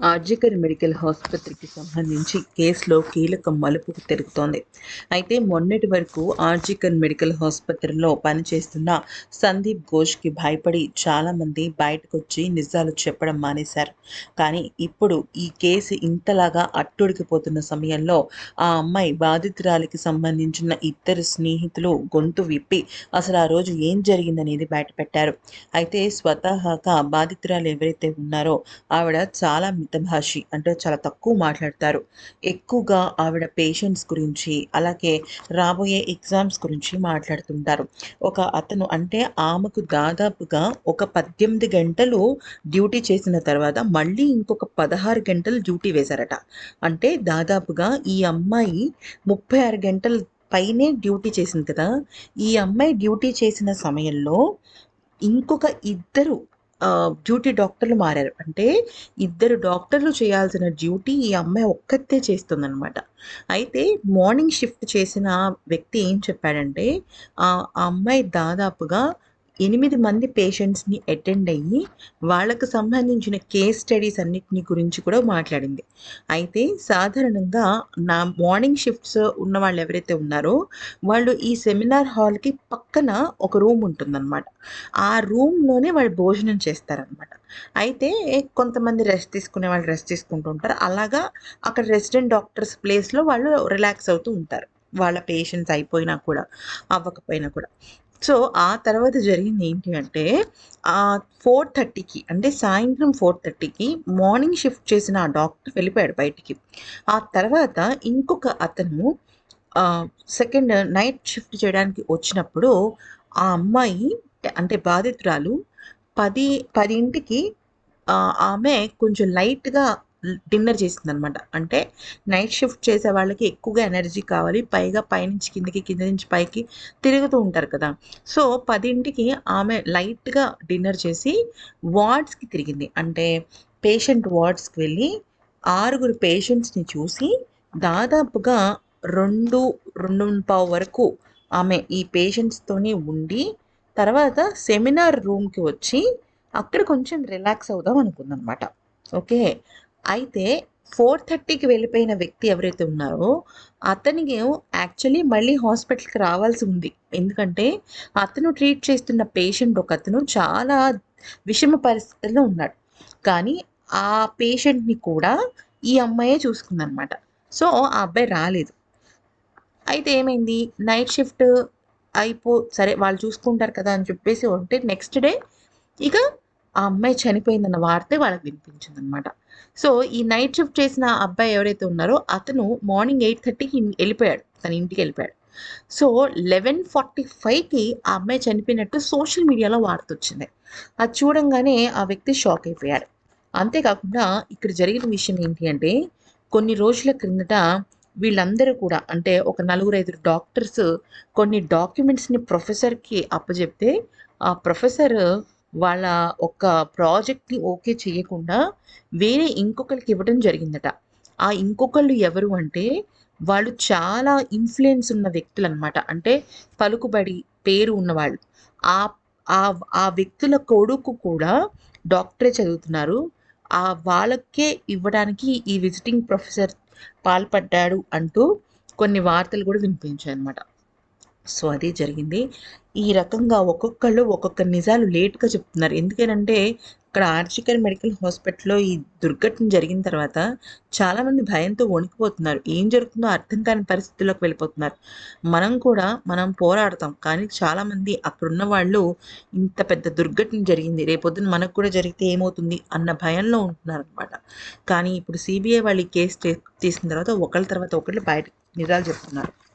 RG Kar medical ఆసుపత్రికి సంబంధించి కేసులో కీలక మలుపు తిరుగుతోంది. అయితే మొన్నటి వరకు ఆర్జికర్ మెడికల్ ఆసుపత్రిలో పనిచేస్తున్న సందీప్ ఘోష్కి భయపడి చాలామంది బయటకు వచ్చి నిజాలు చెప్పడం మానేశారు. కానీ ఇప్పుడు ఈ కేసు ఇంతలాగా అట్టుడికిపోతున్న సమయంలో ఆ అమ్మాయి బాధితురాలికి సంబంధించిన ఇద్దరు స్నేహితులు గొంతు విప్పి అసలు ఆ రోజు ఏం జరిగిందనేది బయటపెట్టారు. అయితే స్వతహాగా బాధితురాలు ఎవరైతే ఉన్నారో ఆవిడ చాలా మితభాషి అంటే చాలా తక్కువ మాట్లాడతారు. ఎక్కువగా ఆవిడ పేషెంట్స్ గురించి అలాగే రాబోయే ఎగ్జామ్స్ గురించి మాట్లాడుతుంటారు. ఒక అతను అంటే ఆమెకు దాదాపుగా ఒక పద్దెనిమిది గంటలు డ్యూటీ చేసిన తర్వాత మళ్ళీ ఇంకొక పదహారు గంటలు డ్యూటీ వేశారట. అంటే దాదాపుగా ఈ అమ్మాయి ముప్పై ఆరు గంటల పైనే డ్యూటీ చేసింది కదా. ఈ అమ్మాయి డ్యూటీ చేసిన సమయంలో ఇంకొక ఇద్దరు డ్యూటీ డాక్టర్లు మారారు. అంటే ఇద్దరు డాక్టర్లు చేయాల్సిన డ్యూటీ ఈ అమ్మాయి ఒక్కతే చేస్తుందనమాట అయితే మార్నింగ్ షిఫ్ట్ చేసిన వ్యక్తి ఏం చెప్పాడంటే ఆ అమ్మాయి దాదాపుగా ఎనిమిది మంది పేషెంట్స్ని అటెండ్ అయ్యి వాళ్ళకు సంబంధించిన కేస్ స్టడీస్ అన్నిటిని గురించి కూడా మాట్లాడింది. అయితే సాధారణంగా నా మార్నింగ్ షిఫ్ట్స్ ఉన్న వాళ్ళు ఎవరైతే ఉన్నారో వాళ్ళు ఈ సెమినార్ హాల్కి పక్కన ఒక రూమ్ ఉంటుందన్నమాట. ఆ రూమ్లోనే వాళ్ళు భోజనం చేస్తారనమాట అయితే కొంతమంది రెస్ట్ తీసుకునే వాళ్ళు రెస్ట్ తీసుకుంటూ ఉంటారు. అలాగా అక్కడ రెసిడెంట్ డాక్టర్స్ ప్లేస్లో వాళ్ళు రిలాక్స్ అవుతూ ఉంటారు. వాళ్ళ పేషెంట్స్ అయిపోయినా కూడా అవ్వకపోయినా కూడా. సో ఆ తర్వాత జరిగింది ఏంటి అంటే ఫోర్ థర్టీకి అంటే సాయంత్రం ఫోర్ థర్టీకి మార్నింగ్ షిఫ్ట్ చేసిన ఆ డాక్టర్ వెళ్ళిపోయాడు బయటికి. ఆ తర్వాత ఇంకొక అతను సెకండ్ నైట్ షిఫ్ట్ చేయడానికి వచ్చినప్పుడు ఆ అమ్మాయి అంటే బాధితురాలు పది పదింటికి ఆమె కొంచెం లైట్గా డిన్నర్ చేసిందనమాట. అంటే నైట్ షిఫ్ట్ చేసే వాళ్ళకి ఎక్కువగా ఎనర్జీ కావాలి. పైగా పైనుంచి కిందకి కింద నుంచి పైకి తిరుగుతూ ఉంటారు కదా. సో పదింటికి ఆమె లైట్గా డిన్నర్ చేసి వార్డ్స్కి తిరిగింది. అంటే పేషెంట్ వార్డ్స్కి వెళ్ళి ఆరుగురు పేషెంట్స్ని చూసి దాదాపుగా రెండు రెండు పావు వరకు ఆమె ఈ పేషెంట్స్తోనే ఉండి తర్వాత సెమినార్ రూమ్కి వచ్చి అక్కడ కొంచెం రిలాక్స్ అవుదాం అనుకుందనమాట. ఓకే? అయితే ఫోర్ థర్టీకి వెళ్ళిపోయిన వ్యక్తి ఎవరైతే ఉన్నారో అతనికి యాక్చువల్లీ మళ్ళీ హాస్పిటల్కి రావాల్సి ఉంది. ఎందుకంటే అతను ట్రీట్ చేస్తున్న పేషెంట్ ఒక అతను చాలా విషమ పరిస్థితుల్లో ఉన్నాడు. కానీ ఆ పేషెంట్ని కూడా ఈ అమ్మాయే చూసుకుందనమాట. సో ఆ అబ్బాయి రాలేదు. అయితే ఏమైంది? నైట్ షిఫ్ట్ అయిపో సరే వాళ్ళు చూసుకుంటారు కదా అని చెప్పేసి ఉంటే నెక్స్ట్ డే ఇక ఆ అమ్మాయి చనిపోయిందన్న వార్తే వాళ్ళకి వినిపించింది అనమాట సో ఈ నైట్ షిఫ్ట్ చేసిన అబ్బాయి ఎవరైతే ఉన్నారో అతను మార్నింగ్ ఎయిట్ థర్టీకి వెళ్ళిపోయాడు. తన ఇంటికి వెళ్ళిపోయాడు. సో లెవెన్ ఫార్టీ ఫైవ్కి ఆ అమ్మాయి చనిపోయినట్టు సోషల్ మీడియాలో వార్త వచ్చింది. అది చూడంగానే ఆ వ్యక్తి షాక్ అయిపోయాడు. అంతేకాకుండా ఇక్కడ జరిగిన విషయం ఏంటి అంటే కొన్ని రోజుల క్రిందట వీళ్ళందరూ కూడా అంటే ఒక నలుగురు ఐదు డాక్టర్స్ కొన్ని డాక్యుమెంట్స్ని ప్రొఫెసర్కి అప్పచెప్తే ఆ ప్రొఫెసర్ వాళ్ళ ఒక ప్రాజెక్ట్ని ఓకే చేయకుండా వేరే ఇంకొకరికి ఇవ్వడం జరిగిందట. ఆ ఇంకొకళ్ళు ఎవరు అంటే వాళ్ళు చాలా ఇన్ఫ్లుయెన్స్ ఉన్న వ్యక్తులు అనమాట అంటే పలుకుబడి పేరు ఉన్నవాళ్ళు. ఆ ఆ వ్యక్తుల కొడుకు కూడా డాక్టరే చదువుతున్నారు. ఆ వాళ్ళకే ఇవ్వడానికి ఈ విజిటింగ్ ప్రొఫెసర్ పాల్పడ్డాడు అంటూ కొన్ని వార్తలు కూడా వినిపించాయి అనమాట సో అదే జరిగింది. ఈ రకంగా ఒక్కొక్కళ్ళు ఒక్కొక్క నిజాలు లేట్గా చెప్తున్నారు. ఎందుకనంటే ఇక్కడ ఆర్చికర్ మెడికల్ హాస్పిటల్లో ఈ దుర్ఘటన జరిగిన తర్వాత చాలామంది భయంతో వణికిపోతున్నారు. ఏం జరుగుతుందో అర్థం కాని పరిస్థితుల్లోకి వెళ్ళిపోతున్నారు. మనం కూడా మనం పోరాడతాం. కానీ చాలామంది అక్కడున్న వాళ్ళు ఇంత పెద్ద దుర్ఘటన జరిగింది. రేపొద్దున మనకు కూడా జరిగితే ఏమవుతుంది అన్న భయంలో ఉంటున్నారు అనమాట కానీ ఇప్పుడు సిబిఐ వాళ్ళు ఈ కేసు తీసిన తర్వాత ఒకళ్ళ తర్వాత ఒకళ్ళు బయట నిజాలు చెప్తున్నారు.